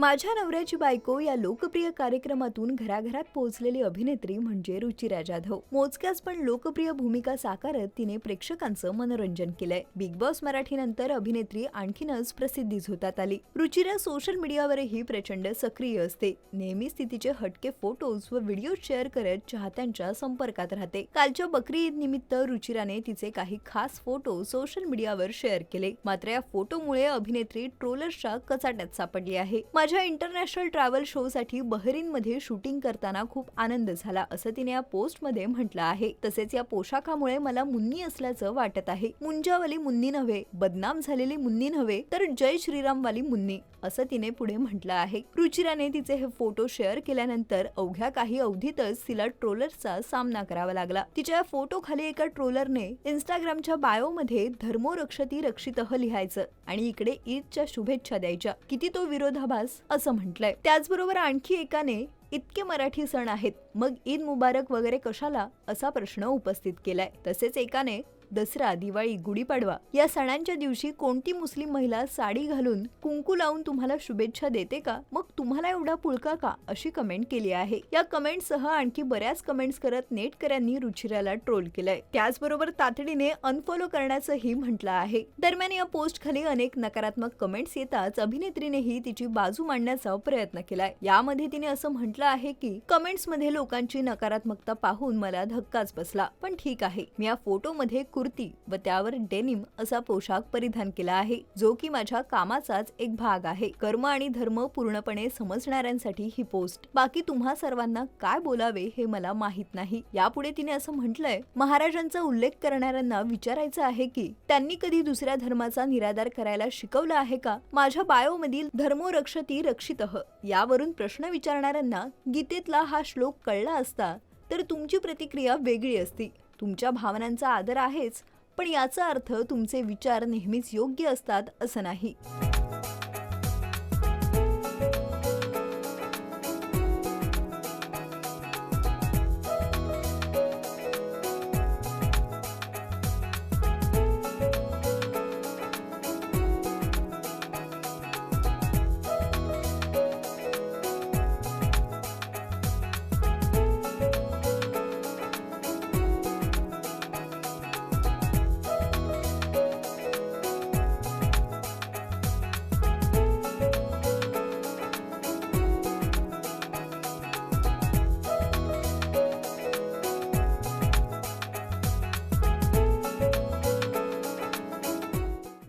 माझ्या नवऱ्याची बायको या लोकप्रिय कार्यक्रमातून घराघरात पोहोचलेली अभिनेत्री म्हणजे रुचिरा जाधव. मोजक्याच पण लोकप्रिय भूमिका साकारत तिने प्रेक्षकांचं मनोरंजन केलंय. बिग बॉस मराठी नंतर अभिनेत्री आणखीनच प्रसिद्धी झोतात आली. रुचिरा सोशल मीडियावरही प्रचंड सक्रिय असते. नेहमीच ती तिचे हटके फोटोज व व्हिडिओ शेअर करत चाहत्यांच्या संपर्कात राहते. कालच्या बकरी ईद निमित्त रुचिराने तिचे काही खास फोटो सोशल मीडियावर शेअर केले. मात्र या फोटोमुळे अभिनेत्री ट्रोलर्सच्या कचाट्यात सापडली आहे. माझ्या इंटरनॅशनल ट्रॅव्हल शो साठी बहरीनमध्ये शूटिंग करताना खूप आनंद झाला असं तिने या पोस्टमध्ये म्हटलं आहे. तसेच या पोशाखामुळे मला मुन्नी असल्याचं वाटत आहे. मुंजावाली मुन्नी नव्हे बदनाम झालेली मुन्नी नव्हे तर जय श्रीराम वाली मुन्नी. असं तिने पुढे म्हटलं आहे. रुचिराने तिचे हे फोटो शेअर केल्यानंतर अवघ्या काही अवधीतच तिला ट्रोलरचा सामना करावा लागला. तिच्या फोटो खाली एका ट्रोलरने इंस्टाग्रामच्या बायोमध्ये धर्मोरक्षती रक्षितः लिहायचं आणि इकडे ईदच्या शुभेच्छा द्यायच्या. किती तो विरोधाभास असं म्हटलंय. त्याचबरोबर आणखी एकाने इतके मराठी सण आहेत मग ईद मुबारक वगैरे कशाला असा प्रश्न उपस्थित केलाय. तसेच एकाने दसरा दिवाळी गुढीपाडवा या सणांच्या दिवशी कोणती मुस्लिम महिला साडी घालून कुंकू लावून तुम्हाला शुभेच्छा देते का? मग तुम्हाला एवढा पुळका का? अशी कमेंट केली आहे. या कमेंटसह आणखी बऱ्याच कमेंट्स करत नेटकऱ्यांनी रुचिराला ट्रोल केलंय. त्याचबरोबर तातडीने अनफॉलो करण्याचंही म्हटलं आहे. दरम्यान या पोस्ट खाली अनेक नकारात्मक कमेंट्स येताच अभिनेत्रीनेही तिची बाजू मांडण्याचा प्रयत्न केलाय. यामध्ये तिने असं म्हटलं आहे की कमेंट्समध्ये लोकांची नकारात्मकता पाहून मला धक्काच बसला. पण ठीक आहे. मी या फोटोमध्ये कुर्ती व त्यावर डेनिम असा पोशाख परिधान केला आहे जो की माझ्या कामाचाच एक भाग आहे. कर्म आणि धर्म पूर्णपणे समजणाऱ्यांसाठी ही पोस्ट. बाकी तुम्हा सर्वांना काय बोलावे हे मला माहीत नाही. यापुढे तिने असं म्हटलंय महाराजांचा उल्लेख करणाऱ्यांना विचारायचं आहे की त्यांनी कधी दुसऱ्या धर्माचा निराधार करायला शिकवलं आहे का? माझ्या बायोमधील धर्मो रक्षती रक्षित. यावरून प्रश्न विचारणाऱ्यांना गीतेतला हा श्लोक कळला असता तर तुमची प्रतिक्रिया वेगळी असती. तुमच्या भावनांचा आदर आहेच पण याचा अर्थ तुमचे विचार नेहमीच योग्य असतात असं नाही.